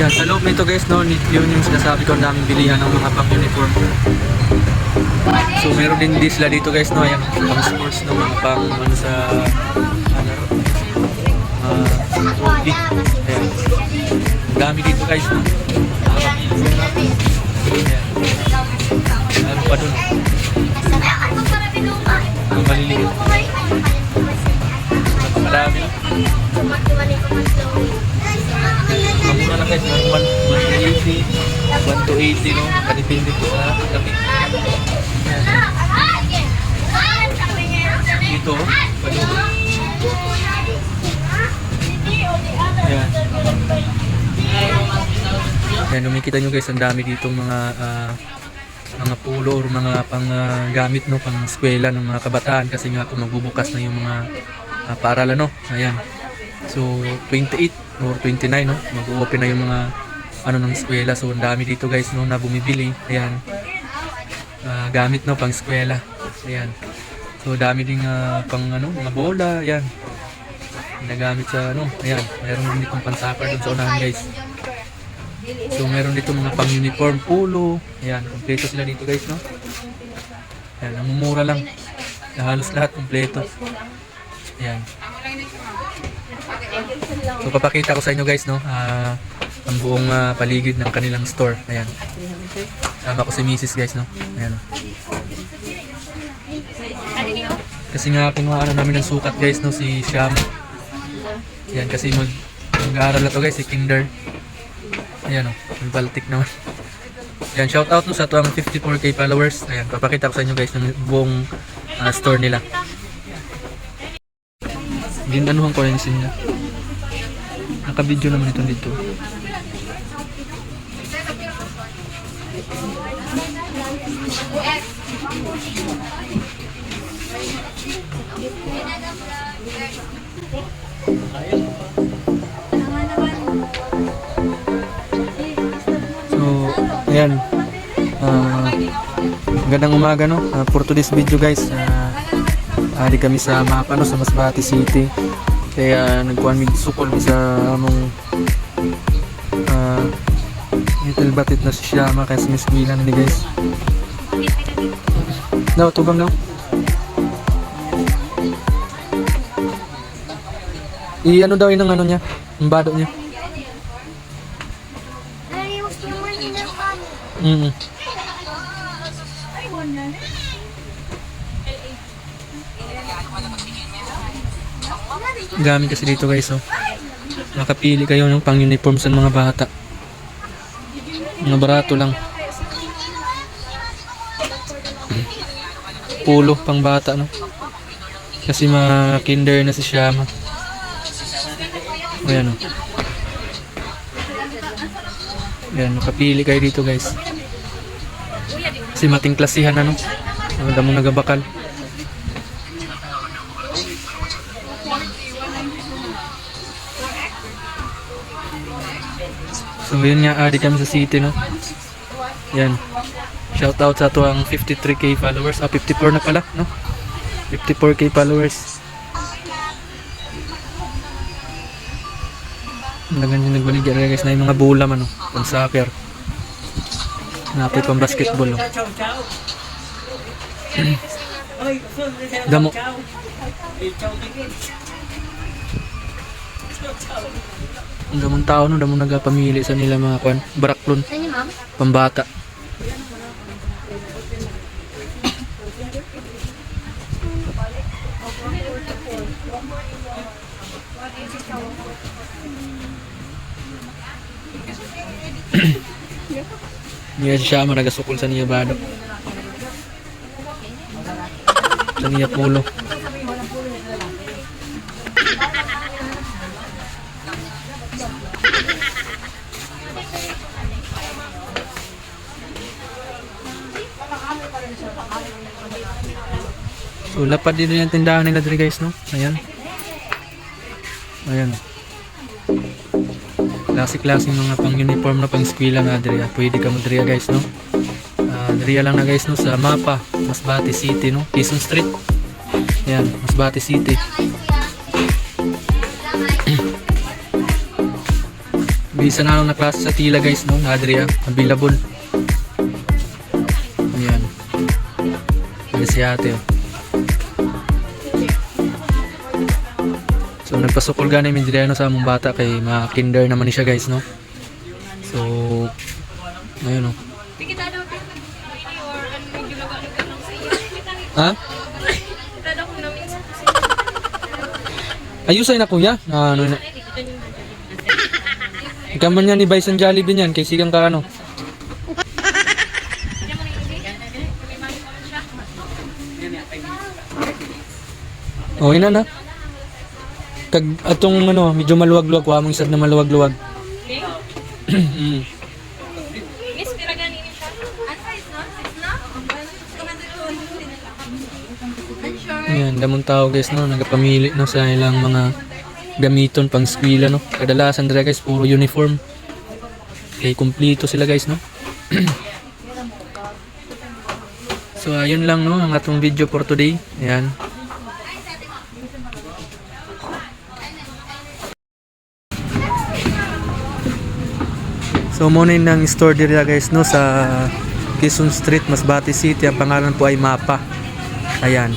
Yan, sa loob nito guys, no, yun yung sinasabi ko, ang daming bilihan ng mga pang-uniform. So meron din din sila dito guys, no, yan, pang sports, no, mga pang, ano sa, ano, uh, trophy. Ayan. Ang dami dito guys, no. 1 to 80, no? Kadipindi po sa laki. Dito, paluto. Ayan. Ayan, kumikita nyo guys, ang dami dito mga ah, mga pulo or mga pang ah, gamit no, pang eskwela ng mga kabataan kasi nga po magbubukas na yung mga ah, paaralan no. Ayan. So 28 or 29 no, mag-open na yung mga ano ng eskwela. So ang dami dito guys no na bumibili. Ayan. Ah, gamit no pang eskwela. Ayan. So dami ding ah, pang ano, mga bola, ayan. Ginagamit sa ano, ayan. Meron din ditong pansapar doon sa unahan guys. So meron dito mga pang uniform, polo. Ayan, kompleto sila dito guys, no? Ayan, ang mumura lang. Halos lahat kompleto. Ayan. So papakita ko sa inyo guys, no? Ah, ang buong ah, paligid ng kanilang store. Ayan. Sama ko si Mrs. guys, no? Ayan. Kasi nga kinuha na namin ng sukat guys, no? Si Sham. Ayan, kasi mag mag-aaral na to guys, si Kinder. Ayan o, may Baltic naman. Ayan, shout out no sa tuwang 54k followers. Ayan, papakita ko sa inyo guys ng buong ah, store nila. Ginanuhan ko rin nila. Naka-video naman ito dito. So, ayan. Ah, magandang umaga no. Ah, for today's video guys, uh, ari kami sa mapa no sa Masbate City. Kaya nagkuhan mi sukol sa among uh, little batit na si Shama kaya sa Miss Milan ni guys. No, tubang no. I ano daw yun ang ano niya? Ang bado niya. Mm. Gamit kasi dito guys, oh. Makapili kayo ng pang uniform sa mga bata. Mga barato lang. Pulo pang bata, no? Kasi mga kinder na si Shama. Ayan, oh. Ayan, makapili kayo dito guys. Kasi mating klasihan ano. Ang damo nagabakal. So yun nga, adi kami sa city no. Yan. Shout out sa tuwang 53k followers. Ah, 54 na pala, no? 54k followers. Nagan yung nagbaligyan rin guys na yung mga bulam ano, pang soccer. Napoy pang basketball. Oh. Damo. Ang damang tao no, damang nagapamili sa nila mga kwan, baraklon, pambata. Niya siya maragasukol sa niya bado. Sa niya pulo. So lapad din yung tindahan nila dito guys no. Ayan. Ayan. Klase-klase mga pang uniform na pang eskwela na diri. Pwede ka mo diri guys no. Diri lang na guys no sa mapa Masbate City no. Quezon Street. Ayan, Masbate City. Bisa na lang na klase sa tila guys no, Adria, available. Ayan si ate oh. So nagpasukol gani min diri ano sa among bata kay mga kinder naman ni siya guys no. So ayun oh. Sa iyo. Ha? Ayusay na kuya. Ah, ano na. Ikaman niya ni Bison Jollibee niyan kay sigang ka ano. Oh, ina na. Kag atong ano, medyo maluwag-luwag wa mong sad na maluwag-luwag. Mm. Miss, pira gani ni siya? Ang size no? Size na? Unsure. Ayan, damong tao guys no, nagapamili no sa ilang mga gamiton pang skwela no. Kadalasan dira guys puro uniform. Kay kumpleto sila guys no. so ayun lang no ang atong video for today. Ayan. So muna ang store dira guys no sa Quezon Street, Masbate City. Ang pangalan po ay Mapa. Ayan.